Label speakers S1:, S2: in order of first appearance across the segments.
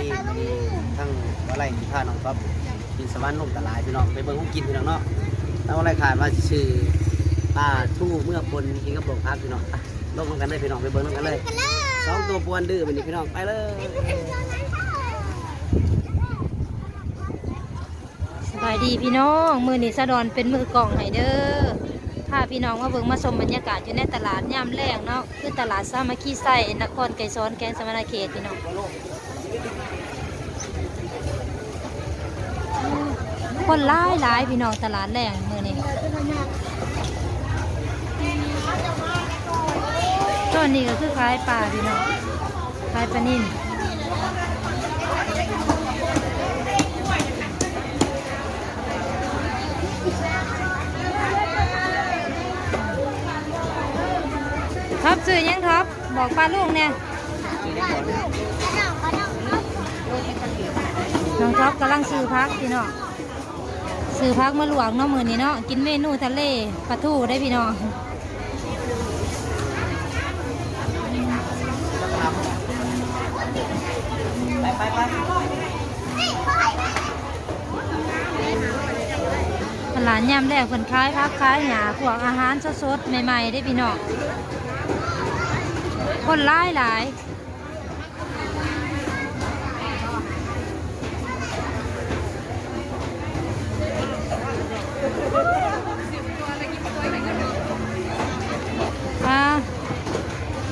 S1: ดีทั้งว่าไรที่พาน้องท็อปกินสวรรค์นมตะลายพี่น้องไปเบิ่งของกินพี่น้องเนาะแล้วว่าไรขายมาชื่อปลาทู่เมื่อคนกินกับโรงพักพี่น้องลงกันได้พี่น้องไปเบิ่งกันเลยสองตัวปวนดื้อไปนี่พี่น้องไปเลย
S2: สบายดีพี่น้องมือนี้สะดอนเป็นมือกล่องให้เด้อพาพี่น้องมาเบิ่งมาชมบรรยากาศอยู่ในตลาดยามแรงเนาะคือตลาดสามัคคีไส้นครไก่ซ้อนแกงสมณเขตพี่น้อง คนหลายหลายพี่น้องตลาดแรงมือนี้ต้นนี้ก็คือขายปลาพี่น้องขายปลานิ่นท็อปซื้อยังท็อปบอกป้าลุงเนี่ยน้อง ท็อปกำลังซื้อพักพี่น้องซื้อพักมาหลวงเนาะมือนี้เนาะกินเมนูทะเลปลาทูได้พี่น้อง
S1: ไปไปไป
S2: ตลาดยามแรกเพิ่นขายพักขายหยาพวกอาหารสดๆใหม่ๆได้พี่น้องคนหลายหลาย อ่า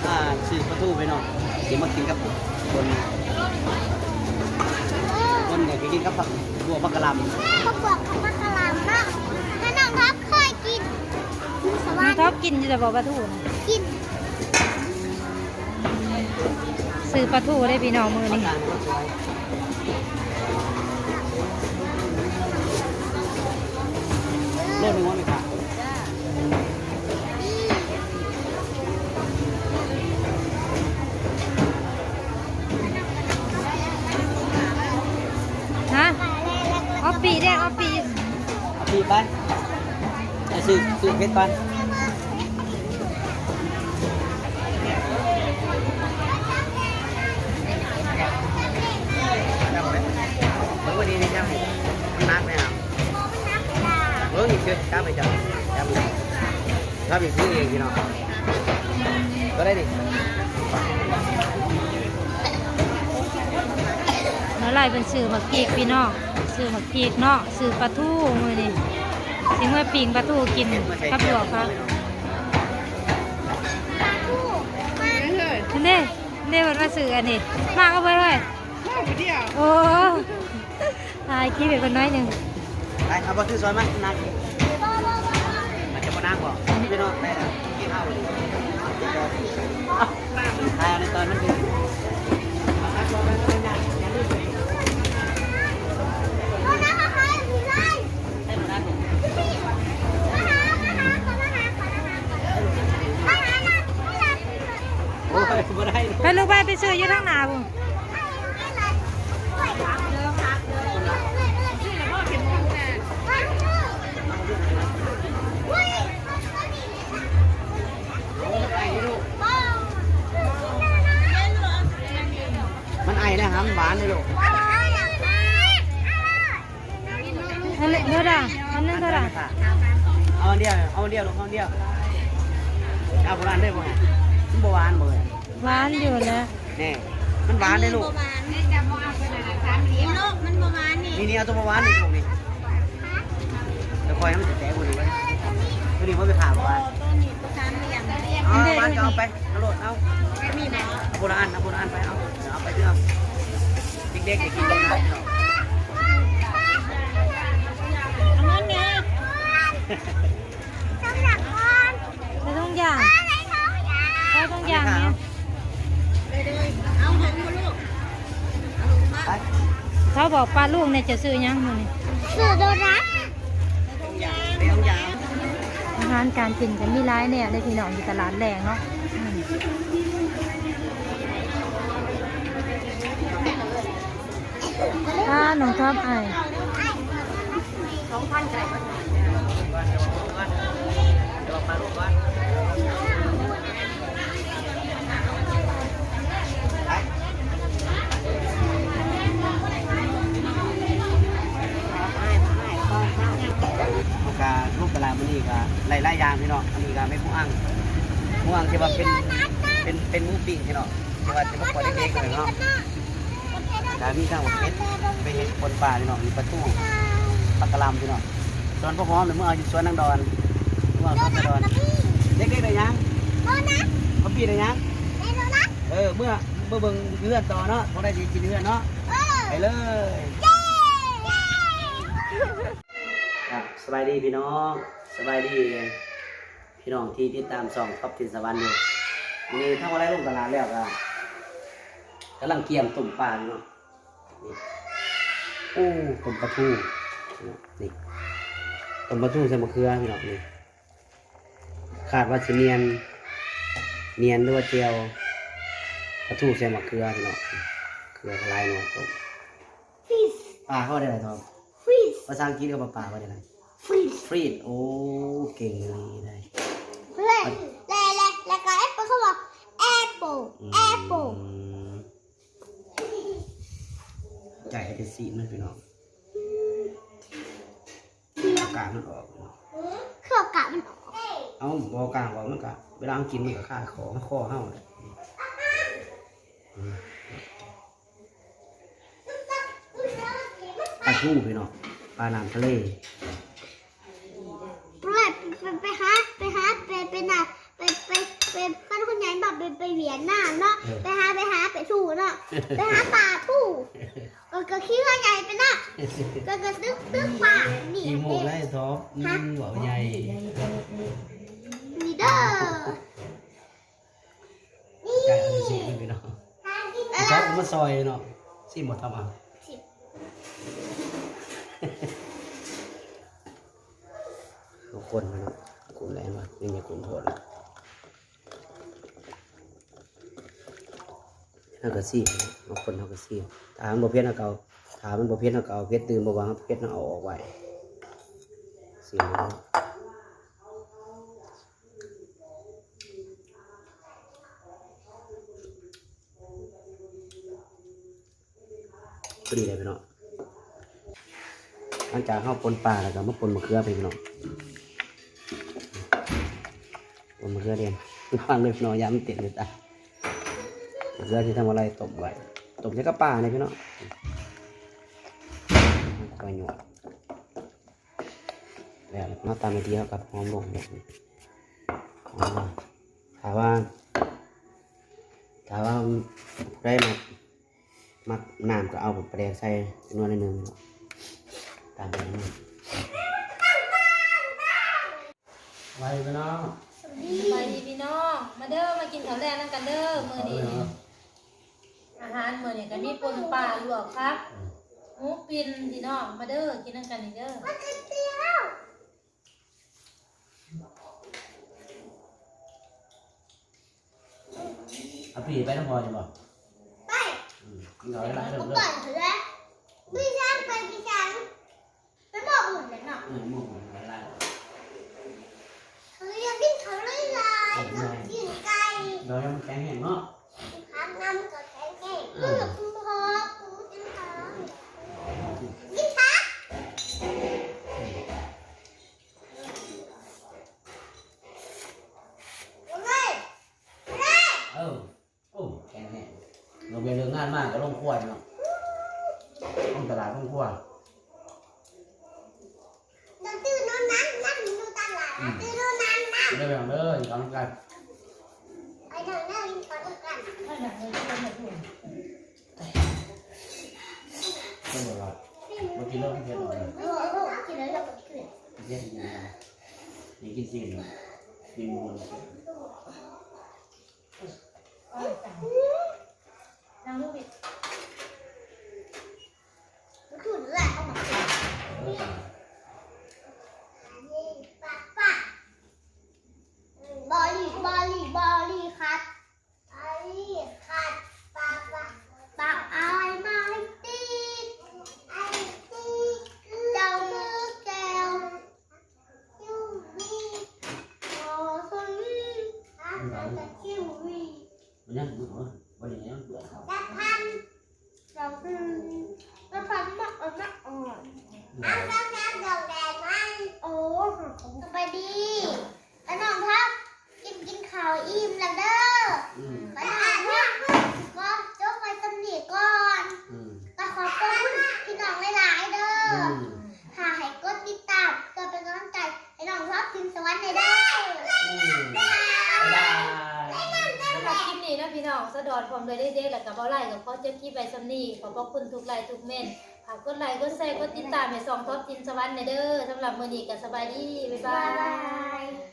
S1: อ่าชื่อปลาทูพี่น้องเดี๋ยวมากินกับคนคนเนี่ยกินกับผักบัวผักกะหล่ำ
S3: เขาบอกคำว่ากะหล่ำเนาะถ้าน้องท็อปเคยกินส
S2: น้
S3: วั
S2: อง
S3: ส
S2: ท็อ
S3: ดี
S2: ปกินอยู่แต่บอกปลาทูนะ
S3: กิน
S2: ซื้อปลาทูได้พี่น้องมือ
S1: ผัก
S2: นี้
S1: กาดก็สวย ลดหนึงว่าไม่ขาด
S2: ฮะเอาปีได้เอาปี
S1: เอาปีไปไปซื้อซื้อเพชรก่อนแล้ววันนี้นี่ครับมันนักไหมครับ เออนี่คือจ้าไปจ้าจ้าไปถ้าไปซื้อเองพี่น้องก็ได้ดิ
S2: แล้วไล่เป็นสื่อหมักพีกพี่น้องสื่อหมักพีกเนาะสื่อปลาทูมือนี่สิเมื่อปิงปลาทูกินกับหยวกครับเน่เน่มันมาสื่ออันนี้มาก็ไปเลยโอ้ตายคิดเป็นคนน้อยหนึ่ง
S1: ไปเอาไปซื้อซอยมานักมันจะมานั่งบ่พี่น้องไปแล้วกินข้าวเลยเอาทายเอาในตอนนั้นดิ
S3: มั
S1: น
S3: ไอ
S2: นะ
S1: ฮะมันหวานเลยลูก
S2: อันนี้เท่าไหร่อันนั้นเท่าไหร่
S1: เอาอันเดียวเอาอันเดียวลูกเอาอันเดียวเอาโบราณได้บ่ฮะมันบ่หวานบ่เลย
S2: หวานอยู่แล้ว
S1: แน่มันหวานเลยลูก
S3: มันประมาณนี้
S1: นี่นี่เอาตัวบ่หวานนี่ลูกนี่เดี๋ยวคอยให้มันแตกๆกว่านี้ไว้ตัวนี้มันไปผ่าบ่หวานเอาหวานก็เอาไปเอาโลดเอาเอาโบราณเอาโบราณไปเอาเอาไปเถอะ เด็กๆกินได้ไหม
S3: สำหรับคน
S2: ไม่ต้องอย่าง
S3: อะไรเขาอยาก
S2: ไม่ต้องอย่างเนี่ย
S3: เขา
S2: บอกปลาลูกเนี่ยจะซื้อยังมือนี่
S3: สื่อโดนัท
S1: อา
S2: หารการกินกันมีร้ายเนี่ยได้พี่น้องอยู่ตลาดแรงเนาะ ถ้าหนูชอบไอ
S1: สองพันไก่กาลูกตะลามันนี่ก็ไล่ไล่ยางพี่น้องอันนี้ก็ไม่ผู้อ้างผู้อ้างที่ว่าเป็นเป็นเป็นมูปิงพี่น้องทว่าจะมาปล่เด็กๆเลยเนาะ ก็มีข้าวเผ็ดไปเห็ดคนป่าพี่น้องมีปลาทูปลากระลำพี่น้องสวนพ่อหอมหรือเมื่อเอาอยู่สวนนางดอนเมื่อเอาสวนนางดอนเด็กๆเลยยัง
S3: โดนัท
S1: เขาปีเลยยังเออเมื่อเมื่อเบิ่งเพื่อนต่อเนาะพอได้สิกินเพื่อนเนาะไปเลยสบายดีพี่น้องสบายดีพี่น้องที่ติดตามส่องท็อปทินสวรรค์อยู่นี่ทั้งวันไรลงตลาดแล้วก็กำลังเกี่ยมตุ่มปลาเนาะ โอ้ตุ่มปลาทูนี่ตุ่มปลาทูใส่มะเขือพี่น้องนี่ขาดว่าจะเนียน เนียนหรือว่าเจียวปลาทูใส่มะเขือพี่น้องเกลือลายหน่อยตุ่ม
S3: ฟิส
S1: ปลาเข้าได้ไรทอม
S3: ฟิส
S1: ภาษาอังกฤษกับปลาว่าได้ไร
S3: ฟิส
S1: ฟรีดโอ้เก่งเลยได้
S3: เล่เล่เล่แล้วก็แอปเปิลเขาบอกแอปเปิลแอปเปิล
S1: อืมจ่ายให้เป็นสีมันพี่น้องเอากลางมันออกเนาะ
S3: เครื่องกะมันออก
S1: เอาบอกกลางออกมันก็เวลาเอากินมันก็ค่าของข้อเห่าเลยอืมปลาทูพี่น้องปลาน้ำทะเล
S3: ไปไปไปหาไปหาไปไปน่ะไปไปไปกันคนใหญ่บอกไปไปเวียนหน้าเนาะไปหาไปหาไปถูเนาะไปหาป่าถู ก็ก็คิดว่าใหญ่ไปน่ะก็ก็ตึ๊กตึ๊กป่านี่
S1: อีโม
S3: เด้
S1: ได้ท็อปอืมบอกใหญ่
S3: นี่เด้อ
S1: จ่ายให้เป็นสีมันพี่น้อง
S3: เออ
S1: ท็อปเอามาซอยเนาะสีหมดทำเอะทุกคนนะกลุ่มแรงวะยังมีกลุ่มโทษเลย เอากระซีบางคนเอากระซีบถามบ่เพี้ยนเอาเก่าถามมันบ่เพี้ยนเอาเก่าเพี้ยนตื่นบ่วางเพี้ยนเอาออกไว้สีมันพอดีเลยพี่น้องหลังจากเข้าปนปลาแล้วก็มาปนมะเขือไปพี่น้องปนมะเขือเรียนฟังเลยพี่น้องย้ำเต็มเลยจ้ะ เขือที่ทำอะไรต้มไว้ต้มใช้กับปลาเนี่ยพี่น้องคอยหยวดแล้วมาตามไปทีแล้วกับหอมลงแบบนี้อมว่าถามว่าถามว่าได้มามักน้ำก็เอาผมประเดี๋ยวใส่นวนนิดนึงตามไปนี่ไว้พี่น้อง
S2: ไปพี่น้อง มาเด้อ มากินข้าวแรงนั่นกันเด้อ มือนี้ อาหารมื้อนี้ก็มีปนปลาลวกครับหมูปิ้นพี่น้องมาเด้อกินนั่นกันนี่เด้อ
S1: เอาผีไปน้ำพอจะบอก
S3: ไป
S1: อืมกินเอาได้ไรเริ่ม
S3: ก็
S1: เริ่
S3: เปิ
S1: ม
S3: ดเถอะพี่ช้างไปพี่ช้างไปบอกอุ่นเลยเนาะ
S1: อืมหมูหมูอะไรไร
S3: เขายังกินเขาเลยลายเขากินไก่
S1: โดยมันแข็งแห้งเนาะ
S3: ครับน้ำก็แข็งแข็งเพื่อคุณพ่อคุณกินข้าวกินข้าวเฮ้ยเฮ้ย
S1: เออโอ้แข็งแห้งเราเบียเรื่องงานมากก็ลงครัวเนาะลงตลาดลงครัว
S3: เราตื่นนอนนั้นนั่งดูตลาดนะตื่นนอนนั้นนะ
S1: เด้อไปเอาเด้ออยู่กำลังกัน
S3: ไอ้หนังนั่งกินข้าวด้วยกัน
S2: ถ้าหนักเลยก็ไม่ถูก
S1: ต้องบอกว่าเมื่อกี้เริ่มเพี้ยนออกเลย
S3: โอ้โหกินแล้วเราก็ขึ้น
S1: เพี้ยนอยู่นะนี่กินสิ่งหนึ่งมีมูล
S2: นั่งลูกพี่
S3: มันขึ้นแหละเอามากิน
S1: เออ
S3: นี่ปะปะบอลลี่ บอลลี่บอลลี่คัดบอลลี่คัดปะปะปะเอาไอ้มาให้ตีไอ้ตีเจ้ามือแก้วยูวีโอ้สนีอาจจะคิววี
S1: มันยังบุ๋มวันนี้ยังเบื่อเขา
S3: จะพันเราคือจะพันมากเออมากอ่อนเอาแล้วแก้วดอกแดงไหมโอ้สบายดีแล้วน้องทักกินกินข้าวอิ่มแล้วเด้อ
S1: อืม
S3: แล้วน้องทักก็จบไปสำนีก่อน
S1: อืม
S3: ก็ขอบคุณพี่น้องหลายๆเด้อ
S1: อื
S3: อ
S1: ม
S3: ค่ะให้กดติดตามเพื่อเป็นกำลังใจให้น้องทักกินสวรรค์ในเด้อ
S1: อืมบ๊ายบาย
S2: สำหรับคลิปนี้นะพี่น้องสะ ดอนพร้อมเลยเด็กๆแล้วกับเบาไล่กับพ่อเจ้าคีใบสมนีขอบพระคุณทุกไลน์ทุกเม่นฝากกดไลค์กดแชร์กดติดตามให้สองท็อปจินสวรรค์ในเด้อสำหรับมื้อนี้ก็สบายดีบ๊าย
S3: บาย